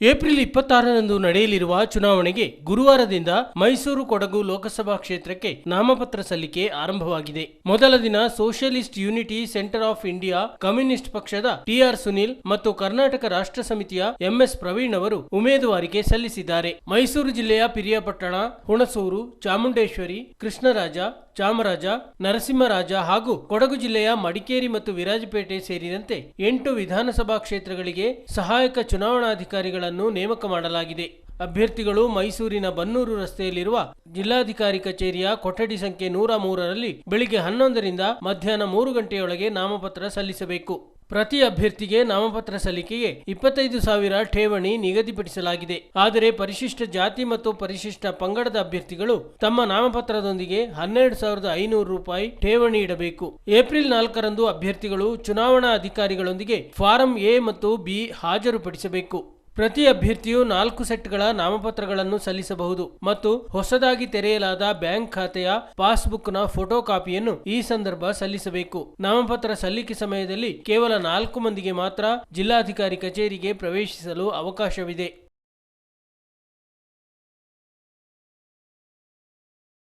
April ಇಪ್ಪತ್ತಾರರಂದು ನಡೆಯಲಿರುವ ಚುನಾವಣೆಗೆ ಗುರುವಾರದಿಂದ ಮೈಸೂರು ಕೊಡಗು ಲೋಕಸಭಾ ಕ್ಷೇತ್ರಕ್ಕೆ ನಾಮಪತ್ರ ಸಲ್ಲಿಕೆ ಆರಂಭವಾಗಿದೆ. ಮೊದಲ ದಿನ socialist unity centre of India, communist ಪಕ್ಷದ ಟಿಆರ್ ಸುನಿಲ್ ಮತ್ತು ಕರ್ನಾಟಕ ರಾಷ್ಟ್ರ ಸಮಿತಿಯ ಎಂಎಸ್ ಪ್ರವೀಣ್ ಅವರು ಉಮೇದುವಾರಿಕೆ ಸಲ್ಲಿಸಿದ್ದಾರೆ. ಮೈಸೂರು ಜಿಲ್ಲೆಯ ಪಿರಿಯಾಪಟ್ಟಣ, ಹುಣಸೂರು, ಚಾಮುಂಡೇಶ್ವರಿ, ಕೃಷ್ಣರಾಜ, ಚಾಮರಾಜ, ನರಸಿಂಹರಾಜ ಹಾಗೂ ಕೊಡಗು ಜಿಲ್ಲೆಯ ಮಡಿಕೇರಿ ಮತ್ತು ವಿರಾಜಪೇಟೆ ಸೇರಿದಂತೆ ಎಂಟು ವಿಧಾನಸಭಾ ಕ್ಷೇತ್ರಗಳಿಗೆ ಸಹಾಯಕ ಚುನಾವಣಾಧಿಕಾರಿಗಳನ್ನು ನೇಮಕ ಮಾಡಲಾಗಿದೆ. ಅಭ್ಯರ್ಥಿಗಳು ಮೈಸೂರಿನ ಬನ್ನೂರು ರಸ್ತೆಯಲ್ಲಿರುವ ಜಿಲ್ಲಾಧಿಕಾರಿ ಕಚೇರಿಯ ಕೊಠಡಿ ಸಂಖ್ಯೆ ನೂರ ಮೂರರಲ್ಲಿ ಬೆಳಿಗ್ಗೆ ಹನ್ನೊಂದರಿಂದ ಮಧ್ಯಾಹ್ನ ಮೂರು ಗಂಟೆಯೊಳಗೆ ನಾಮಪತ್ರ ಸಲ್ಲಿಸಬೇಕು. ಪ್ರತಿ ಅಭ್ಯರ್ಥಿಗೆ ನಾಮಪತ್ರ ಸಲ್ಲಿಕೆಗೆ ಇಪ್ಪತ್ತೈದು ಸಾವಿರ ಠೇವಣಿ ನಿಗದಿಪಡಿಸಲಾಗಿದೆ. ಆದರೆ ಪರಿಶಿಷ್ಟ ಜಾತಿ ಮತ್ತು ಪರಿಶಿಷ್ಟ ಪಂಗಡದ ಅಭ್ಯರ್ಥಿಗಳು ತಮ್ಮ ನಾಮಪತ್ರದೊಂದಿಗೆ ಹನ್ನೆರಡು ಸಾವಿರದ ಐನೂರು ರೂಪಾಯಿ ಠೇವಣಿ ಇಡಬೇಕು. ಏಪ್ರಿಲ್ ನಾಲ್ಕರಂದು ಅಭ್ಯರ್ಥಿಗಳು ಚುನಾವಣಾ ಅಧಿಕಾರಿಗಳೊಂದಿಗೆ ಫಾರಂ ಎ ಮತ್ತು ಬಿ ಹಾಜರುಪಡಿಸಬೇಕು. ಪ್ರತಿ ಅಭ್ಯರ್ಥಿಯು ನಾಲ್ಕು ಸೆಟ್ಗಳ ನಾಮಪತ್ರಗಳನ್ನು ಸಲ್ಲಿಸಬಹುದು ಮತ್ತು ಹೊಸದಾಗಿ ತೆರೆಯಲಾದ ಬ್ಯಾಂಕ್ ಖಾತೆಯ ಪಾಸ್ಬುಕ್ನ ಫೋಟೋ ಕಾಪಿಯನ್ನು ಈ ಸಂದರ್ಭ ಸಲ್ಲಿಸಬೇಕು. ನಾಮಪತ್ರ ಸಲ್ಲಿಕೆ ಸಮಯದಲ್ಲಿ ಕೇವಲ ನಾಲ್ಕು ಮಂದಿಗೆ ಮಾತ್ರ ಜಿಲ್ಲಾಧಿಕಾರಿ ಕಚೇರಿಗೆ ಪ್ರವೇಶಿಸಲು ಅವಕಾಶವಿದೆ.